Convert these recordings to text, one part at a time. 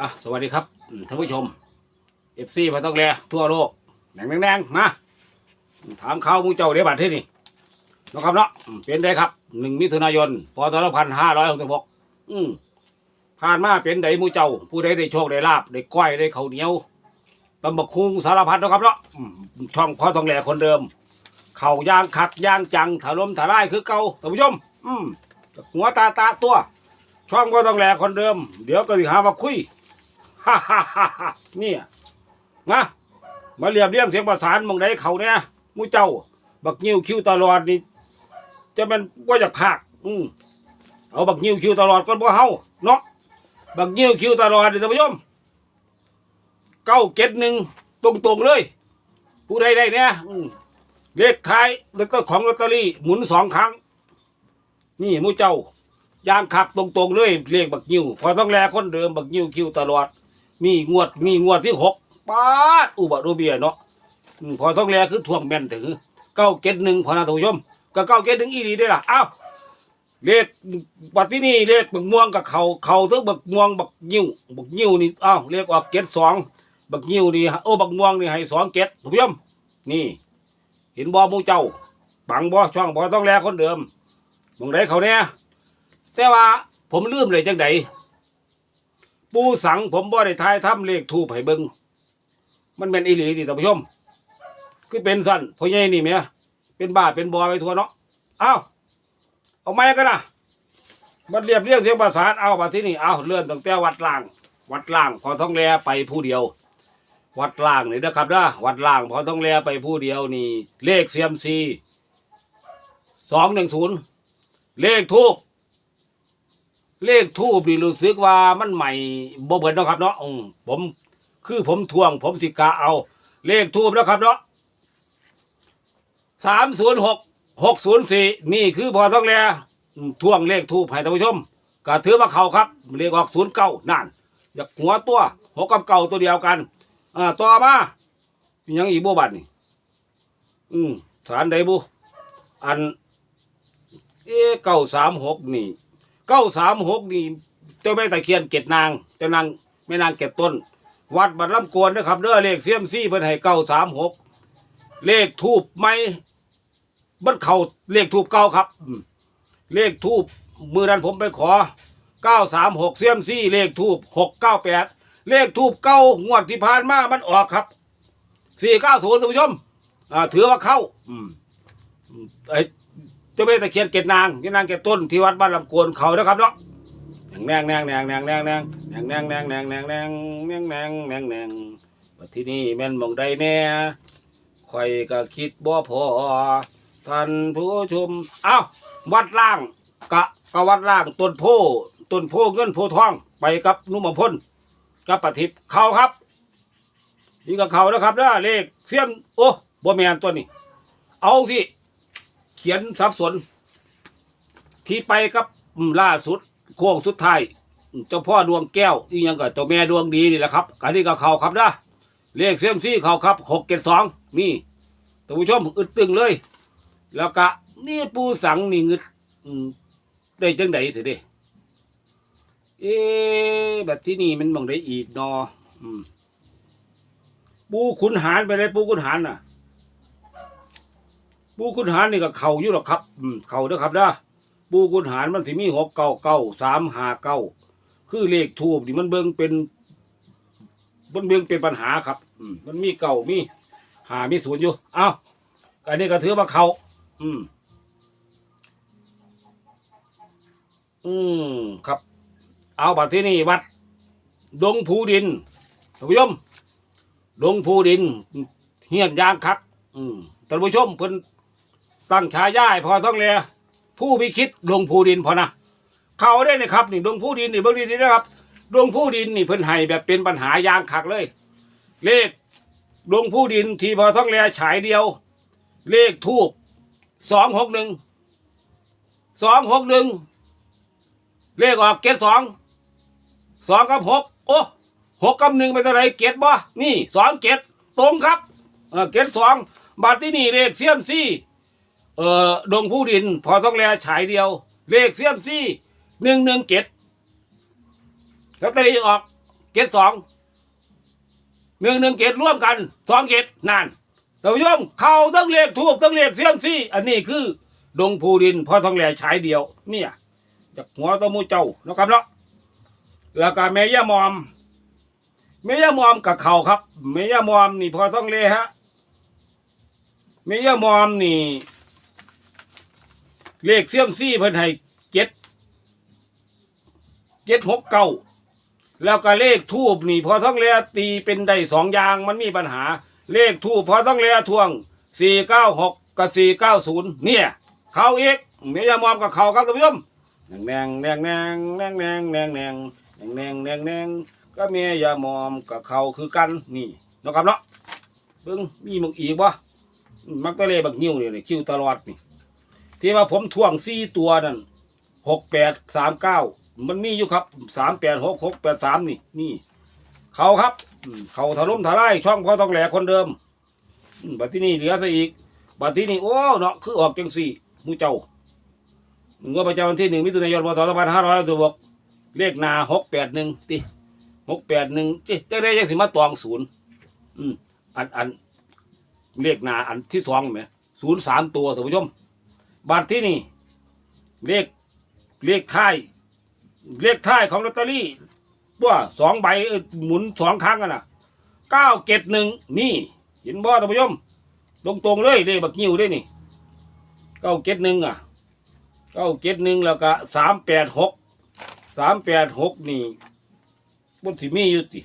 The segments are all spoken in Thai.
อะสวัสดีครับท่านผู้ชมเอฟซีพาต้องแลทั่วโลกแดงแดงๆมาถามข่าวมูเจ้าเดี๋ยวบัตรที่นี่นะครับเนาะเป็นได้ครับหนึ่งมิถุนายนพศพันห้าร้อยหกสิบหกอืมผ่านมาเป็นไดมูเจ้า ผู้ใดได้โชคได้ลาบได้ก้อยได้ข้าวเหนียวตำบักคุงสารพัดนะครับเนาะช่องพ่อต้องแลคนเดิม เข่าย่างคักย่างจังถล่มถลายคือเก่าท่านผู้ชม อืมหัวตาตาตัว ช่องก็ต้องแลคนเดิม เดี๋ยวก็สิหามาคุย ฮ่าฮ่าฮ่าฮ่าเนี่ยนะมาเรียบเรียงเสียงประสานมองใดเขาเนี่ยมูเจ้า บักนิ้วคิวตลอดนี่จะเป็นว่าจะพากอืมเอาบักนิ้วคิวตลอดก็บ่เฮาเนาะบักนิ้วคิวตลอดนี่ท่านผู้ชมเก้าเก็ดหนึ่งตรงๆเลย ผู้ใดได้เนี่ยเลขท้ายแล้วก็ของลอตเตอรี่หมุนสองครั้ง นี่มูเจ้ายางขักตรงๆเลยเลขบักนิ้วพอต้องแลคนเดิมบักนิ้วคิวตลอด มีงวดมีงวดที่หกปาดอุบัติเบียเนาะอืมพอต้องแลคือท่วงแม่นถึงเก้าเก็ดหนึ่งพอนะท่านผู้ชมก็เก้าเก็ดหนึ่งอีดีได้ล่ะอ้าวเลขปัดที่นี่เลขบักม่วงกับเขาเขาทั้งบักม่วงบักนิ้วบักนิ้วนี่อ้าวเลขออกเก็ดสองบักนิ้วนี่โอ้บักม่วงนี่ให้สองเก็ดท่านผู้ชมนี่ เห็นบอมูเจ้าปังบอช่องบอต้องแลคนเดิมมองได้เขาเนี่ยแต่ว่าผมลืมเลยจังได ปูสังผมบ่ได้ทายทำเลขทูบให้เบิงมันเป็นอีหลีติท่านผู้ชม คือเป็นสั้นพ่อใหญ่นี่เมียเป็นบ้าเป็นบอไปทั่วเนาะอ้าวเอาไม้กันนะมันเรียบเรียงเสียงประสานเอามาที่นี่เอาเลื่อนตั้งแต่วัดล่าง วัดล่างพอท้องแลไปผู้เดียว วัดล่างนี่นะครับนะวัดล่างพอท้องแลไปผู้เดียวนี่ เลขเซียมซีสองหนึ่งศูนย์เลขทูบ เลขทูบนี่รู้สึกว่ามันใหม่บ่เบิดเนาะครับเนาะอืมผมคือผมทวง ผมสิกาเอา เลขทูบนะครับเนาะสามศูนย์หกหกศูนย์สี่นี่คือพอต้องแลอืมทวงเลขทูบให้ท่านผู้ชมก็ถือมาเขาครับ เลขออกศูนย์เก้านั่นอยากหัวตัวหกกับเก่าตัวเดียวกันอ่าต่อมายังอีกบ่บัดนี่ อืมฐานใดบุอัน เอ๊เก้าสามหกนี่ เก้าสามหกนี่เจ้าแม่ตะเคียนเกตนางเจ้านางแม่นางเกตต้น วัดบัดลำกวนนะครับเด้อเลขเสียมซี่เพิ่นให้เก้าสามหกเลขทูบไม่บันเข่าเลขทูบเก้าครับ เลขทูบมือนั้นผมไปขอเก้าสามหกเสียมซี่เลขทูบหกเก้าแปดเลขทูบเก้างวดที่ผ่านมามันออกครับสี่เก้าศูนย์ท่านผู้ชมถือว่าเข้า อืมอืมไอ จ้าแม่ตะเคียนเกตนางที่นางเกตต้นที่วัดบ้านลำโกนเขานะครับเนาะแนงแนงแนงแนงแนงแนงแนงแนงแนงแนงแนงแนงแนงแนงแนงแนงบัดที่นี่แม่นมองใดแน่ข่อยก็คิดบ่พอท่านผู้ชม เอ้าวัดล่างกะกะวัดล่างต้นโพต้นโพเงินโพทองไปกับนุ่มพลกับปฏิบเขาครับนี่กับเขานะครับเด้อเลขเสี้ยมโอ้บ่แมนตัวนี้ เอาสิ เขียนสับสน ที่ไปกับล่าสุดโค้งสุดท้ายเจ้าพ่อดวงแก้วอีกยังกับเจ้าแม่ดวงดีนี่แหละครับอันนี้ก็เขาครับนะเลขเซียมซี่เขาครับหกเจ็ดสองนี่ท่านผู้ชมอึดตึงเลย แล้วก็นี่ปูสังนี่งึดอืมได้จังไดสิเด้เอ๊แบบที่นี่มันมองได้อีกเนออืมปูขุนหารไปเลยปูขุนหารน่ะ ปูคุณหารนี่ก็เข่าอยู่หรอกครับอืมเข่าเด้อครับเด้อปูคุณหารมันสิมีหกเก้าเก้าสามห้าเก้าคือเลขทูบนี่มันเบิ่งเป็นมันเบิ่งเป็นปัญหาครับอืมมันมีเก้ามีหามีศูนย์อยู่ เอ้าอันนี้ก็ถือว่าเขาอืม อืมครับ เอาบัดที่นี่วัด ดงภูดินท่านผู้ชมดงภูดิน เฮียนยางคัก อืมท่านผู้ชมเพิ่น ตั้งฉายาให้พอต้องเลยผู้พิคิดดวงผู้ดินพอนะเขาได้นะครับนี่ดวงผู้ดินนี่เบิ่งดีๆนะครับดวงผู้ดินนี่เพิ่นให้แบบเป็นปัญหายางขักเลย เลขดวงผู้ดินทีพอต้องแลฉายเดียว เลขทูบสองหกหนึ่งสองหกหนึ่งเลขออกเกตสองสองกับหกโอ้หกกับหนึ่งเป็นอะไรเกตบ่นี่สองเกตตรงครับเออเกตสองบัตรที่นี่เลขเซียมซี่ เอ่อดงผู้ดิน พอต้องแลฉายเดียว เลขเซียมซี่หนึ่งหนึ่งเจ็ดลอตเตอรี่ออกเกตสองหนึ่งหนึ่งเกตร่วมกันสองเกตนั่นท่านผู้ชมเข้าตั้งเลขทูบตั้งเลขเสียมซี่อันนี้คือ ดงภูดินพ่อทองแลฉายเดียว เนี่ยจากหัวตะมูเจ้านะครับเนาะแล้วก็แม่ย่ามอมแม่ย่ามอมกับเขาครับแม่ย่ามอมนี่พ่อทองแหล่ฮะแม่ย่ามอมนี่ เลขเสียมซี่เพิ่นให้เจ็ดเจ็ดหกเก้าแล้วก็เลขทูบนี่พอต้องเลียตีเป็นได้สองอย่างมันมีปัญหา เลขทูบพอต้องเลียทวงสี่เก้าหกกับสี่เก้าศูนย์เนี่ย เขาเอกเมียมอมกับเขาครับท่านผู้ชมแนงแนงแนงแนงแนงแนงแนงแนงแนงแนงแนงก็เมียมอมกับเขาคือกันนี่นะครับเนาะเบิ่งมีมึงอีกบ่มักตะเลบักนิ้วนี่คิวตลอดนี่ ที่ว่าผมท่วงสี่ตัวนั่นหกแปดสามเก้ามันมีอยู่ครับสามแปดหกหกแปดสามนี่ นี่ เขาครับเขาถล่มทลายช่องพ่อทองแหลคนเดิมบัดที่นี่เหลือซะอีกบัดที่นี่โอ้เนาะคือออกจังสี่มูเจ้างวดประจำวันที่หนึ่งมิถุนายนพศสองพันห้าร้อยตัวบกเลขนาหกแปดหนึ่งติหกแปดหนึ่งจิจะได้ยังสิมาตองศูนย์อืมอันอันเลขนาอันที่สองไหมศูนย์สามตัวท่านผู้ชม บัตรที่นี่เลขเลขท้ายเลขท้ายของลอตเตอรี่ว่าสองใบเอ้ยหมุนสองครั้งกันนะเก้าเกตหนึ่งนี่ เห็นบ่ท่านผู้ชมตรงๆเลยเลขบักนิ้วด้วยนี่เก้าเกตหนึ่งอะเก้าเกตหนึ่งแล้วก็สามแปดหกสามแปดหกนี่บนที่มีอยู่ติ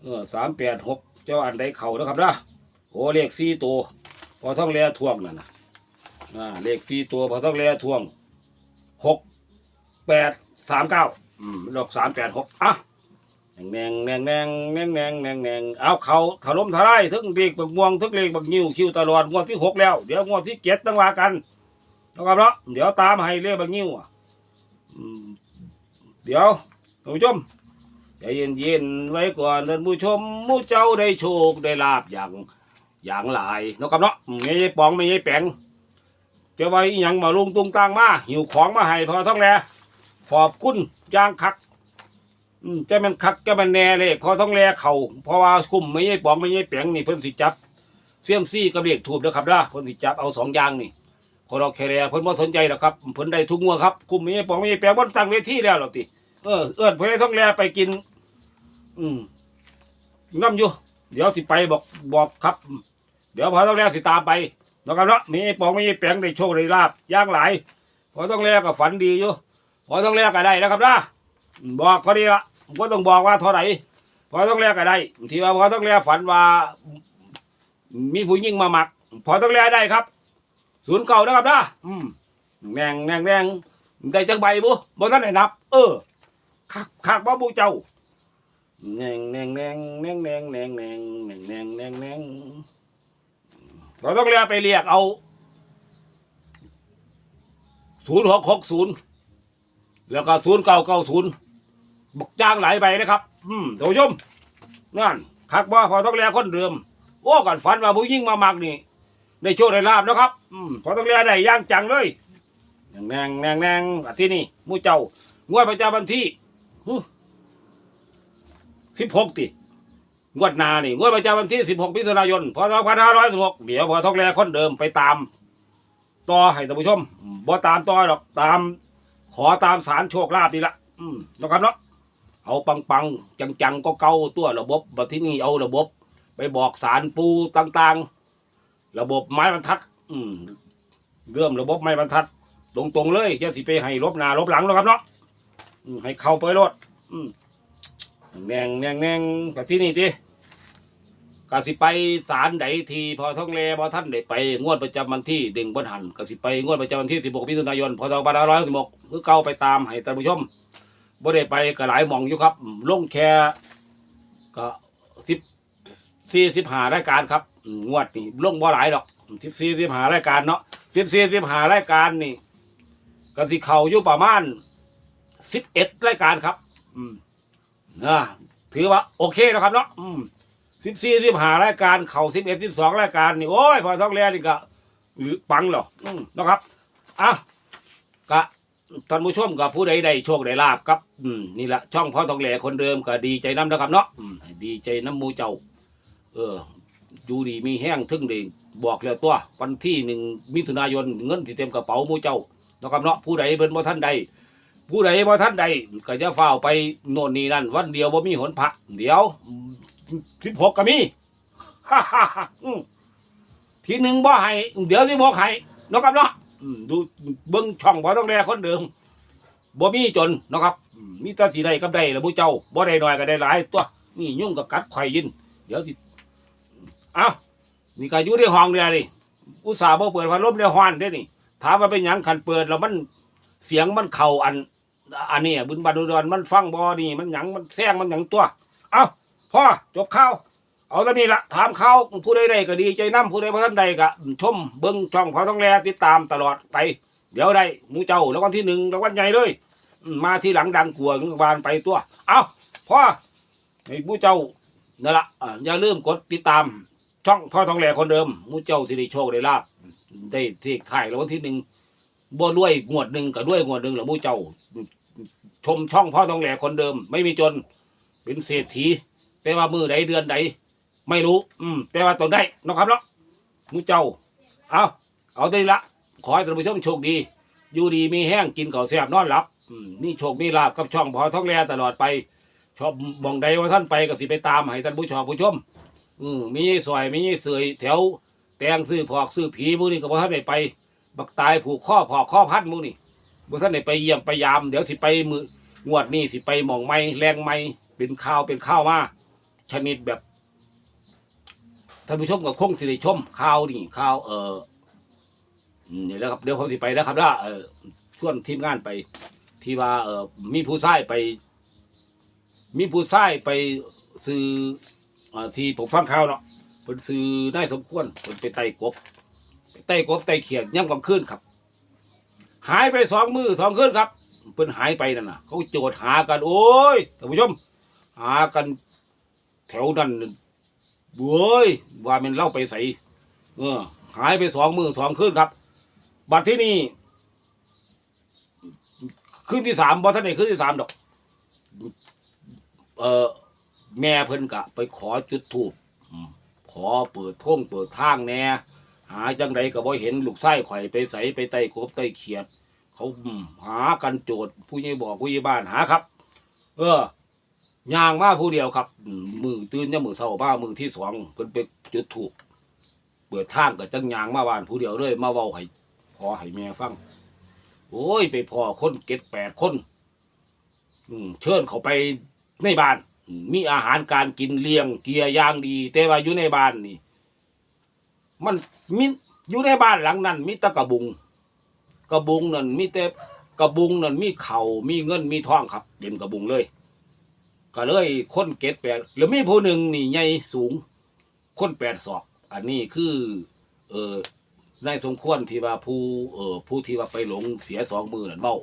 เออสามแปดหกเจ้าอันใดเข่านะครับนะโอ้เลขสี่ตัวพอท่องแลทวงนั่นนะ อ่าเลขสี่ตัวพอต้องเลียทวงหกแปดสามเก้าอืมดอกสามแปดหกอะแนงแนงแนงแนงแนงแนงแนงเอาเขาถล่มทลายทึงเบรกบักม่วงทึกเลขบักนิ้วคิวตลอดงวดที่หกแล้วเดี๋ยวงวดที่เจ็ดต้องว่ากันนะครับเนาะเดี๋ยวตามให้เลขบักนิ้วอะเดี๋ยวท่านผู้ชมใจเย็นๆไว้ก่อนท่านผู้ชมมู่เจ้าได้โชคได้ลาบอย่างอย่างหลายนะครับเนาะไม่ใช่ปองไม่ใช่แปง เจ้าไว้อหยังมาลงตุงตังมาหิวของมาให้พอท้องแลขอบคุณจางคักอืมจะมันคักจะมันแน่เลยพอท้องแลเขาเพราะว่าคุ้มไม่ใช่ปองไม่ใช่แปงนี่เพิ่นสิจับเสียมซี่กับเด็กถูกนะครับนะเพิ่นสิจับเอาสองอย่างนี่คนเราแคร์เพิ่นบ่สนใจหรอกครับเพิ่นได้ทุกงัวครับคุ้มไม่ใช่ปองไม่ใช่แปงบ่ตั้งเวทีแล้วหรอกติเออเอื้อนเพิ่นท้องแลไปกิน อืมง่ำอยู่ เดี๋ยวสิไปบอกบอกครับ เดี๋ยวพอท้องแลสิตามไป นะครับเนาะมีปองมีแปงได้โชคได้ลาบย่างหลายพอต้องแลกก็ฝันดีอยู่พอต้องแลกก็ได้นะครับนะบอกเขาดีละก็ต้องบอกว่าเท่าไหร่พอต้องแลกก็ได้ที่ว่าพอต้องแลกฝันว่า มีผู้หญิงมาหมัก พอต้องแลกได้ครับ ศูนย์เก่านะครับนะอืมแนงแนงแนงได้จักใบบุบ่ท่านได้นับ เออคักคักบ่บูเจ้าแนงแนงแนงแนงแนงแนงแนงแนงแนงแนงแนง เราต้องเรียกไปเรียกเอาศูนย์หกหกศูนย์แล้วก็ศูนย์เก้าเก้าศูนย์บกจ้างหลายใบนะครับ อืมท่านผู้ชมนั่นคักบ่พอต้องเรียกคนเดิม โอ้ก่อนฝันว่าผู้ยิ่งมามักนี่ได้โชคได้ลาบนะครับ อืมพอต้องเรียกได้ย่างจังเลยแนงแนงแนงอะที่นี่มู่เจ้างวดประจำวันที่สิบหกติ งวดนานี่งวดประจำวันที่ 16มิถุนายนพศ2516เดี๋ยวพอทองแลคนเดิมไปตาม ต่อให้ท่านผู้ชมบ่ตามต่อหรอกตาม ขอตามสารโชคลาภนี่ละอืมนะครับเนาะเอาปังปังๆจังๆก็เก่าตัวระบบบัดที่นี่เอาระบบ ไปบอกสารปูต่างๆ ระบบไม้บรรทัด อืมเริ่มระบบไม้บรรทัด ตรงๆเลยจะสิไปให้ลบหน้าลบหลังแล้วครับเนาะให้เข้าไปรถอืม แนงแนงแนงกับที่นี่ทีกสิไปศาลใดทีพอท่องแลพอท่านได้ไป งวดประจำวันที่เดึงบนหันกสิไปงวดประจำวันที่ 16มิถุนายนพศ2516คือเก่าไปตามให้ท่านผู้ชมบ่ได้ไปก็หลายหมองอยู่ครับ ลงแค่ก็สิบสี่สิบห้ารายการครับ งวดนี่ลงบ่หลายดอกสิบสี่สิบห้ารายการเนาะสิบสี่สิบห้ารายการนี่กสิเข้าอยู่ประมาณสิบเอ็ดรายการครับ อืม นะถือว่าโอเคนะครับเนาะสิบสี่สิบห้ารายการ เข่าสิบเอ็ดสิบสองรายการนี่โอ้ยพอท้องแรนี่ก็หรือปังเหรอนะครับอะกะท่านผู้ชมกับผู้ใดได้โชคได้ลาบครับอืมนี่แหละช่องพ่อทองแหล่คนเดิมก็ดีใจน้ำนะครับเนาะดีใจน้ำมูเจ้า เอออยู่ดีมีแห้งทึ่งเด้บอกแล้วตัววันที่หนึ่งมิถุนายนเงินที่เต็มกระเป๋ามูเจ้านะครับเนาะผู้ใดเพิ่นบ่ท่านใด ผู้ใดบ่ท่านใดก็จะเฝ้าไปโน่นนี่นั่น วันเดียวบ่มีหนพระเดี๋ยวสิบหกก็มีฮ่าฮ่าฮ่าอืมทีหนึ่งบ่ให้เดี๋ยวสิบอกให้เนาะครับเนาะอืมดูเบิ่งช่องบ่ต้องแลคนเดิมบ่มีจนเนาะครับอืมมีแต่สิได้กับได้ละผู้เจ้าบ่ได้น้อยก็ได้หลายตัวนี่ยุ่งกับกัดไข่ยิน เดี๋ยวสิเอ้านี่ก็อยู่ในห้องเดียวนี่อุตส่าห์บ่เปิดพัดลมในห้องเด้นี่ถามว่าเป็นหยังคันเปิดแล้วมันเสียงมันเข้าอัน อันนี้บุญบันดุดอนมันฟังบ่นี่มันหยังมันแซงมันหยังตัว เอ้าพ่อจบข่าวเอาแล้วนี่ละถามเขาวผู้ใดๆก็ดีใจน้ำผู้ใดบ่ท่านใดก็ชมเบิ้งช่องเขาต้องแลติดตามตลอดไป เดี๋ยวได้มูเจ้าแล้ววันที่หนึ่งรางวัลใหญ่เลย มาที่หลังดังกลัววานไปตัว เอาพ่อไอ้มูเจ้านั่นละอย่าลืมกดติดตามช่องพ่อทองแหล่คนเดิมมูเจ้าสิริโชคได้ลาบได้ที่ถ่ายรางวัลที่หนึ่งบ่ด้วยงวดหนึ่งก็ด้วยงวดหนึ่งแล้วมูเจ้า ชมช่องพ่อทองแหล่คนเดิม ไม่มีจน เป็นเศรษฐีแต่ว่ามือใดเดือนใดไม่รู้ อืม แต่ว่าต้องได้นะครับเนาะมูเจ้า เอาเอาได้ละ ขอให้ท่านผู้ชมโชคดี อยู่ดีมีแห้งกินข้าวแซ่บนอนหลับอืมนี่โชคมีลาบกับช่องพอท้องแลตลอดไป ชอบมองใดว่าท่านไปก็สิไปตามให้ท่านผู้ชมผู้ชม อืมมีซอยมีเสยแถว แตงซื้อผอกซื้อผีมูนี่ก็บ่ท่านได้ไป บักตายผูกข้อผอกข้อพัดมูนี่ บ่ท่านได้ไปเยี่ยมไปยาม เดี๋ยวสิไปมืองวดนี่สิไปหมองไม้แรงไม้เป็นข้าวเป็นข้าวมาชนิดแบบท่านผู้ชมกับคงสิได้ชมข่าวนี่ข่าวเออนี่แล้วครับเดี๋ยวผมสิไปนะครับแล้วเออชวนทีมงานไป ที่ว่า เออมีผู้ชายไป มีผู้ชายไปซื้ออที่ผมฟังข่าวเนาะเพิ่นซื้อได้สมควรเพิ่นไปไต่กบไปไต่กบไต่เขียดย่ำกลางคืนครับ หายไปสองมือสองคืนครับเพิ่นหายไปนั่นน่ะ เขาโจดหากัน โอ้ยท่านผู้ชม หากันแถวนั้นเว้ยว่ามันเล่าไปใส่เออ หายไปสองมือสองคืนครับ บัดที่นี่คืนที่สามบอท่านไหนคืนที่สามดอก เออแม่เพิ่นกะ ไปขอจุดถูกขอเปิดท่งเปิดทางแน่ หาจังใดก็บ่เห็นลูกไส้ข่อยไปใส่ไปไต่กบไต่เขียด เขาหากันโจทย์ผู้ใหญ่บอกผู้ใหญ่บ้านหาครับ เออย่างมาผู้เดียวครับ มือตื่นยามมือเช้ามามือที่สองเพิ่นไปจุดถูกเปิดทางกับจังยางมาบ้านผู้เดียวเลย มาเว้าให้พอให้แม่ฟัง โอ้ย ไปพอคนเก็ดแปดคน อืมเชิญเขาไปในบ้าน มีอาหารการกินเลี้ยงเกียร์ยางดี แต่ว่าอยู่ในบ้านนี่ มันมีอยู่ในบ้านหลังนั้นมีตะกระบุง กระบุงนั่นมีแต่กระบุงนั่นมีเข่ามีเงินมีทองครับเต็มกระบุงเลย ก็เลยคนเกตแปดหรือมีผู้หนึ่งนี่ใหญ่สูง คนแปดศอก อันนี้คือ เออในสมควรที่ว่าผู้เออผู้ที่ว่าไปหลงเสียสองมือนั่นเบ้า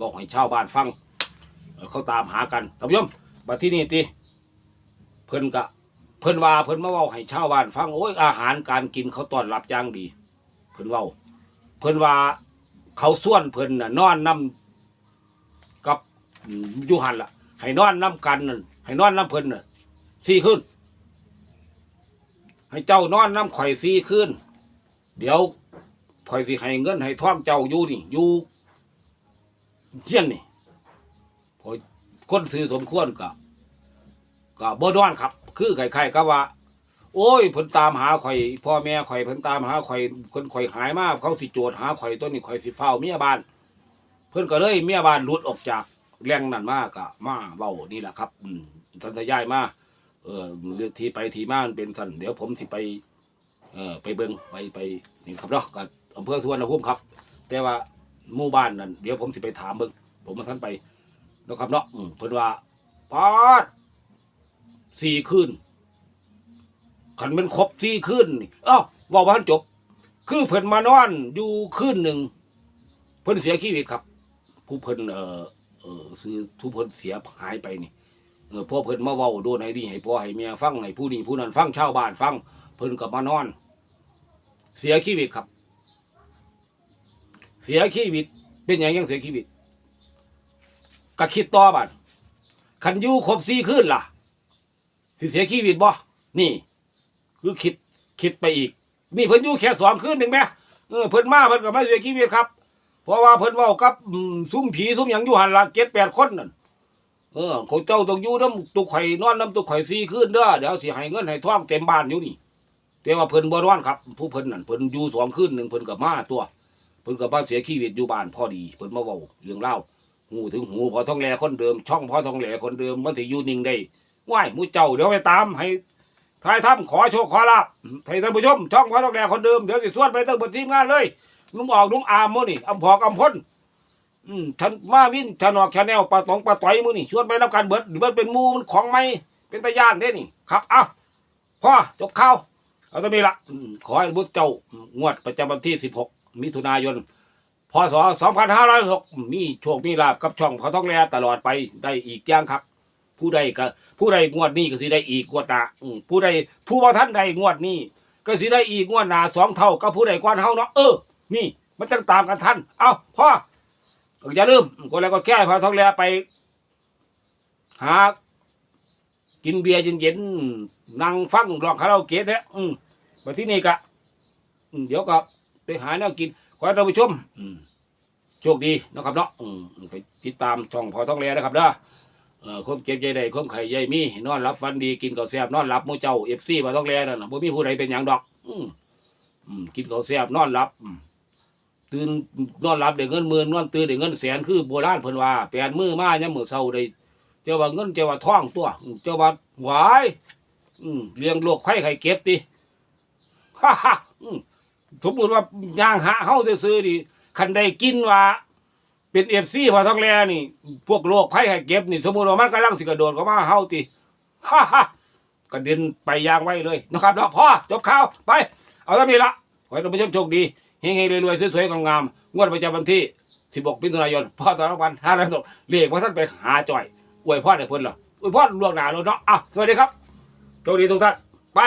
บอกให้ชาวบ้านฟังเเขาตามหากันท่านผู้ชมมาที่นี่ติเพิ่นกะ เพิ่นว่าเพิ่นมาเว้าให้ชาวบ้านฟังโอ้ยอาหารการกินเขาต้อนรับอย่างดี เพิ่นเว้า เพิ่นว่าเขาส่วนเพิ่นน่ะนอนนํกับอยูหันล่ะ ให้นอนน้ำกันนั่นให้นอนน้ำเพิ่นน่ะสี่คืนให้เจ้านอนน้ำข่อยสี่คืนเดี๋ยวข่อยสิให้เงินให้ท่องเจ้าอยู่นี่อยู่เฮียนนี่พอคนซื้อสมควรก็ก็บ่นอนครับ คือใครๆก็ว่า โอ้ยเพิ่นตามหาข่อยพ่อแม่ข่อยเพิ่นตามหาข่อยคนข่อยหายมาเขาสิโจทย์หาข่อยตัวนี้ข่อยสิเฝ้าเมียบ้าน เพิ่นก็เลยเมียบ้านหลุดออกจากแรงนั่นมากอะมาเบานี่แหละครับท่านทยายมาเออเรื่องที่ไปที่มานเป็นสันเดี๋ยวผมสิไป เออไปเบิงไปไปนี่ครับเนาะกับอำเภอสุวรรณภูมิครับ แต่ว่าหมู่บ้านนั่นเดี๋ยวผมสิไปถามเบิงผมมาท่านไปนะครับเนาะเพิ่นว่าปาด สี่คืนขันมันครบสี่คืนนี่เอ้าเว่าบ้านจบ คือเพิ่นมานอนอยู่คืนหนึ่งเพิ่นเสียชีวิตครับ ผู้เพิ่นเอ่อเออซื้อทุกเพิ่นเสียหายไปนี่เออพ่อเพิ่นมาเว้าโดนให้ดีให้พ่อให้เมียฟังให้ผู้นี้ผู้นั้นฟังชาวบ้านฟัง เพิ่นก็มานอน เสียชีวิตครับ เสียชีวิต เป็นอย่างยังเสียชีวิตก็คิดต่อบัดคันอยู่ครบสี่คืนล่ะ สิเสียชีวิตบ่นี่ คือคิดคิดไปอีก นี่เพิ่นอยู่แค่สองคืนหนึ่งแหมเออเพิ่นมาเพิ่นก็มาเสียชีวิตครับ เพราะว่าเพิ่นเว้ากับอืมซุ้มผีซุ้มหยังอยู่หันละเจ็ดแปดคนนั่นเออเขาเจ้าต้องอยู่น้ำตุกไข่นอนน้ำตุกไข่สี่คืนเด้อเดี๋ยวสิให้เงินให้ท่องเต็มบ้านอยู่นี่แต่ว่าเพิ่นบ่นอนครับ ผู้เพิ่นนั่นเพิ่นอยู่สองคืนหนึ่งเพิ่นก็มาตัว เพิ่นก็บ้านเสียชีวิตอยู่บ้านพอดีเพิ่นมาเว้าเรื่องเล่า หูถึงหูพอท้องแหลคนเดิม ช่องพอท้องแหลคนเดิมมันสิอยู่นิ่งได้ ว้ายมูเจ้าเดี๋ยวไปตามให้ทายถ้ำขอโชคขอลาบให้ท่านผู้ชม ช่องพอท้องแหลคนเดิม เดี๋ยวสิสวดไปตั้งบนทีมงานเลยลุงออกลุงอามมือนี่อำพอกอำพ้นอืมฉันมาวินชนออกชาแนลปลาตองปลาต่อยมือนี่ชวนไปรับการเบิดเบิดเป็นมูมันของใหม่เป็นตะย่านเด้นี่ครับเอ้าพ่อจบข่าวเอาตัวนี้ละขอให้บุตรเจ้างวดประจำวันที่ 16 มิถุนายน พศ 2506มีโชคมีลาบกับช่องเขาต้องแลตลอดไปได้อีกอย่างครับ ผู้ใดก็ผู้ใดงวดนี้ก็สิได้อีกงวดหน้าอืมผู้ใดผู้บ่าทันใดงวดนี้ ก็สิได้อีกงวดหน้าสองเท่ากับผู้ใดก่อนเฮาเนาะเออนี่ มันจังตามกันทันเอาพ่ออย่าลืมกดแล้วก็แก้พาท้องแลไป หา กินเบียร์เย็นๆนั่งฟังร้องคาราโอเกะเนี่ยอืมมาที่นี่กะอืมเดี๋ยวก็ไปหาแนวกิน ขอให้ท่านผู้ชมอืมโชคดีนะครับเนาะอืมไปติดตามช่องพอท้องแลนะครับเด้อ เอ่อคมเก็บใจได้คมไข่ใยมีนอนรับฟันดีกินข้าวแซ่บนอนหลับหมูเจ้าเอฟซีพอท้องแลนั่นน่ะบ่มีผู้ใดเป็นหยังดอก อืมอืมกินข้าวแซ่บนอนหลับอืมตื่นนอนหลับได้เงินหมื่นนอนตื่นได้เงินแสนคือโบราณเพิ่นว่าแปดมือมายามมื้อเช้าได้เจ้าว่าเงินเจ้าว่าท่องตัวอืมเจ้าว่าหวายอืมเลี้ยงโรคไข้ไข้เก็บติฮ่าฮ่าอืมสมมติว่าย่างหาเฮาซื่อๆดิคันได้กินว่า เป็นเอฟซีพอท้องแลนี่ พวกโรคไข้ไข้เก็บนี่สมมติว่ามันกำลังสิกระโดดเข้ามาเฮาติฮ่าฮ่ากระเด็นไปยางไว้เลยนะครับเนาะพ่อจบข่าวไป เอาละมีละขอให้ท่านผู้ชมโชคดีเฮงๆรวยๆสวยๆงามๆงวดประจำวันที่ 16มิถุนายนพศ2556เลขว่าท่านไปหาจ่อยอวยพรให้เพิ่นเหรออวยพรล่วงหน้าเลยเนาะอะสวัสดีครับโชคดีทุกท่านไป